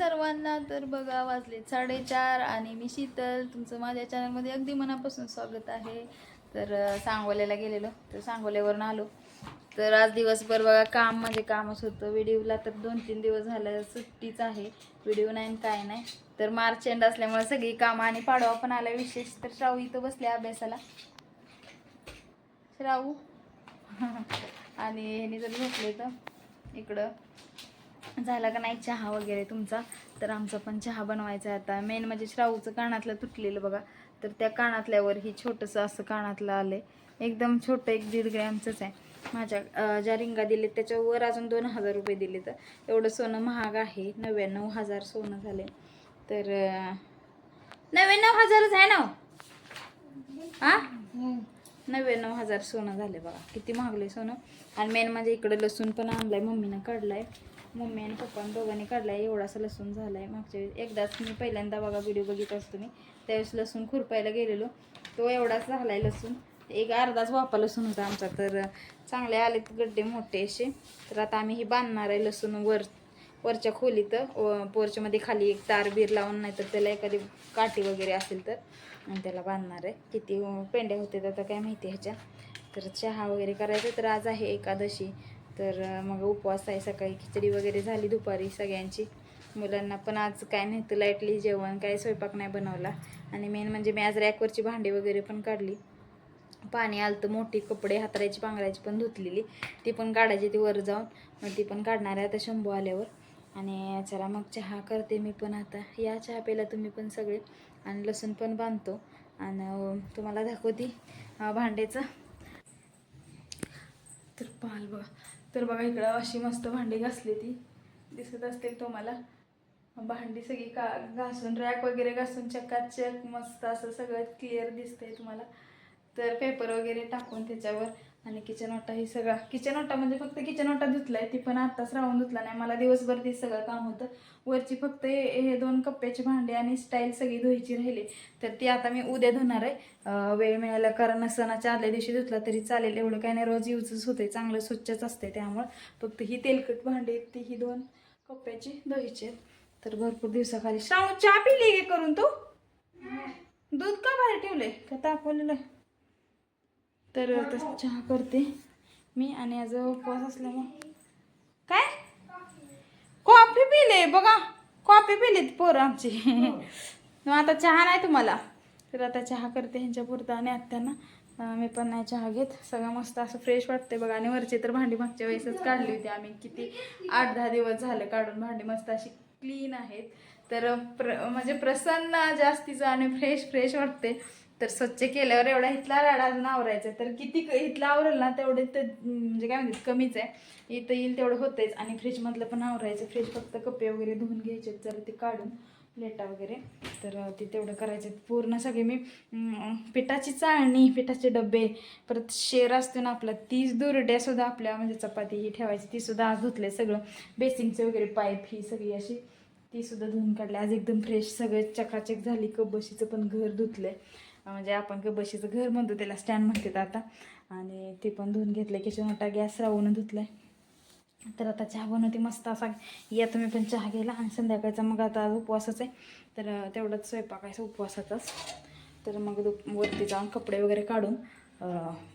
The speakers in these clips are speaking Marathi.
सर्वांना तर बघा वाजले साडेचार आणि मी शीतल तुमचं माझ्या चॅनलमध्ये अगदी मनापासून स्वागत आहे. तर सांगोल्याला गेलेलो तर सांगोल्यावरून आलो. तर आज दिवसभर बघा काम म्हणजे कामच होतं. व्हिडिओला तर दोन तीन दिवस झालं सुट्टीच आहे. व्हिडिओ नाही काय नाही. तर मार्च एंड असल्यामुळे सगळी कामं आणि पाडवा पण आला विशेष. तर श्रावू इथं बसले अभ्यासाला. श्रावू आणि ह्यानी जर झोपले तर इकडं. झाला का नाही चहा वगैरे तुमचा? तर आमचा पण चहा बनवायचा आहे आता. मेन म्हणजे श्राऊचं कानातलं तुटलेलं बघा. तर त्या कानातल्यावर ही छोटंसं असं कानातलं आलं एकदम छोटं एक दीड ग्रॅमचंच आहे. माझ्या ज्या रिंगा दिलेत त्याच्यावर अजून दोन हजार रुपये दिले तर एवढं सोनं महाग आहे. नव्याण्णव हजार सोनं झाले तर नव्याण्णव हजारच आहे ना हो? हां? नव्याण्णव हजार सोनं झाले बघा. किती महागले सोनं. आणि मेन म्हणजे इकडे लसूण पण आणलाय. मम्मीनं काढलाय. मम्मी आणि पप्पा दोघांनी काढला आहे एवढासा लसूण झाला आहे मागच्या वेळेस एकदाच मी पहिल्यांदा बघा व्हिडिओ बघित असतो मी त्यावेळेस लसूण खुरपायला गेलेलो. तो एवढाच झाला आहे लसूण. एक अर्धाच वापा लसूण होता आमचा. तर चांगले आलेत गड्डे मोठे असे. तर आता आम्ही ही बांधणार आहे लसूण वर वरच्या खोलीत. व पोर्चमध्ये खाली एक तार बीर लावून नाही तर त्याला एखादी काठी वगैरे असेल तर. आणि त्याला बांधणार आहे. किती पेंड्या होते आता काय माहिती ह्याच्या. तर चहा वगैरे करायचं तर आज आहे एकादशी. तर मग उपवास आहे सकाळी. खिचडी वगैरे झाली दुपारी सगळ्यांची. मुलांना पण आज काय नाही तर लाईटली जेवण काय स्वयंपाक नाही बनवला. आणि मेन म्हणजे मी आज रॅकवरची भांडी वगैरे पण काढली. पाणी आलं तर मोठी कपडे हातरायची पांघरायची पण धुतलेली. ती पण काढायची ती वर जाऊन. मग ती पण काढणार आहे आता शंभू आल्यावर. आणि चला मग चहा करते मी पण आता. या चहा प्यायला तुम्ही पण सगळे. आणि लसूण पण बांधतो. आणि तुम्हाला दाखवते भांड्याचं. पाहाल बघा. तर बघा इकडं अशी मस्त भांडी घासली ती. दिसत असते तुम्हाला. भांडी सगळी का घासून रॅक वगैरे घासून चकाचक मस्त असं सगळं क्लिअर दिसतंय तुम्हाला. तर पेपर वगैरे टाकून त्याच्यावर. आणि किचन ओटा ही सगळा. किचन ओटा म्हणजे फक्त किचन ओटा धुतलाय ती पण आत्ताच राहून धुतला नाही. मला दिवसभर ते सगळं काम होतं. वरची फक्त हे दोन कप्प्याची भांडी आणि स्टाईल सगळी धुवायची राहिली. तर ती आता मी उद्या धुणार आहे. वेळ मिळाला कारण सणाच्या आदल्या दिवशी धुतला तरी चालेल. एवढं काही नाही रोज यूजच होते चांगलं स्वच्छच असते त्यामुळं. फक्त ही तेलकट भांडी आहेत ती ही दोन कप्प्याची धुवायची आहेत. तर भरपूर दिवसाखाली. श्रावण चहा पिली करून तू? दूध का बाहेर ठेवलंय? का तापवलेलं तर आता चहा करते मी आणि आज उपवास असल्यामुळे. काय? कॉफी पिले बघा. कॉफी पिलीत पोरं आमची. मग आता चहा नाही तुम्हाला. तर आता चहा करते ह्यांच्या पुरता आणि आत्यांना. मी पण नाही चहा घेत. सगळं मस्त असं फ्रेश वाटते बघा. आणि वरची तर भांडी मागच्या वेळेसच काढली होती आम्ही. किती आठ दहा दिवस झालं काढून भांडी मस्त अशी क्लीन आहेत. तर प्र म्हणजे प्रसन्न जास्तीचं आणि फ्रेश फ्रेश वाटते तर स्वच्छ केल्यावर एवढा इथला राडा अजून आवरायचा तर किती क- इथला आवरेल ना तेवढे तर म्हणजे काय म्हणतात कमीच आहे. इथं येईल तेवढं होतेच आणि फ्रीजमधलं पण आवरायचं फ्रीज फक्त कपडे वगैरे धुवून घ्यायचे तर ते काढून प्लेटा वगैरे. तर ते तेवढं करायचे पूर्ण सगळे मी पिठाची चाळणी पिठाचे डबे परत शेर असतो ना आपला तीच दुरड्यासुद्धा आपल्या म्हणजे चपाती ही ठेवायची तीसुद्धा आज धुतले सगळं. बेसिंगचे वगैरे पाईप ही सगळी अशी तीसुद्धा धुवून काढली. आज एकदम फ्रेश सगळं चकाचक झाली. कबशीचं पण घर धुतलंय. म्हणजे आपण कबशीचं घर म्हणतो त्याला स्टँड म्हणतात आता. आणि ते पण धुवून घेतलं किचन मोठा गॅस राहून धुतलाय. तर आता चहा बनवते मस्त असा. या तुम्ही पण चहा घ्यायला. आणि संध्याकाळचा मग आता उपवासच आहे. तर तेवढाच स्वयंपाक स्वयंपाकायचं उपवासाचाच तर मग दुप वरती जाऊन कपडे वगैरे काढून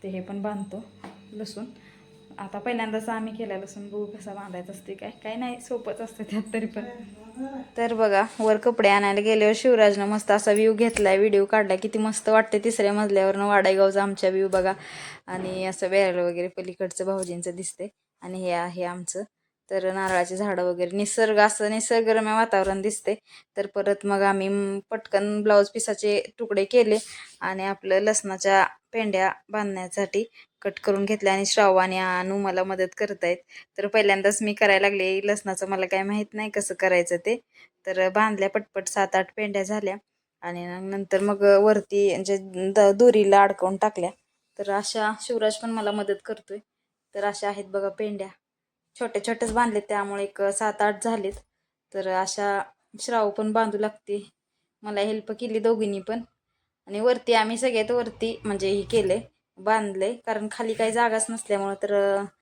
ते हे पण बांधतो लसूण. आता पहिल्यांदाच आम्ही केला लसूण. बघू कसा बांधायचं असते काय. काय नाही सोपंच असतं त्यात तरी पण. तर बघा वर कपडे आणायला गेल्यावर शिवराजनं मस्त असा व्ह्यू घेतलाय. व्हिडिओ काढलाय. किती मस्त वाटते तिसऱ्या मजल्यावरनं वाडायगावचा आमच्या व्ह्यू बघा. आणि असं वेळ वगैरे पलीकडचं भाऊजींचं दिसते आणि हे आहे आमचं तर नारळाची झाडं वगैरे निसर्ग असं निसर्गरम्य वातावरण दिसते. तर परत मग आम्ही पटकन ब्लाऊज पिसाचे तुकडे केले आणि आपलं लसणाच्या पेंड्या बांधण्यासाठी कट करून घेतल्या आणि श्राव आणि अनु मला मदत करतायत. तर पहिल्यांदाच मी करायला लागले. लसणाचं मला काय माहीत नाही कसं करायचं ते. तर बांधल्या पटपट सात आठ पेंड्या झाल्या आणि नंतर मग वरती म्हणजे द दोरीला अडकवून टाकल्या. तर अशा शिवराज पण मला मदत करतोय. तर अशा आहेत बघा पेंड्या. छोटे छोटेच बांधले त्यामुळे एक सात आठ झालेत. तर अशा श्राव पण बांधू लागते. मला हेल्प केली दोघींनी पण. आणि वरती आम्ही सगळ्यात वरती म्हणजे हे केले बांधले कारण खाली काही जागाच नसल्यामुळं तर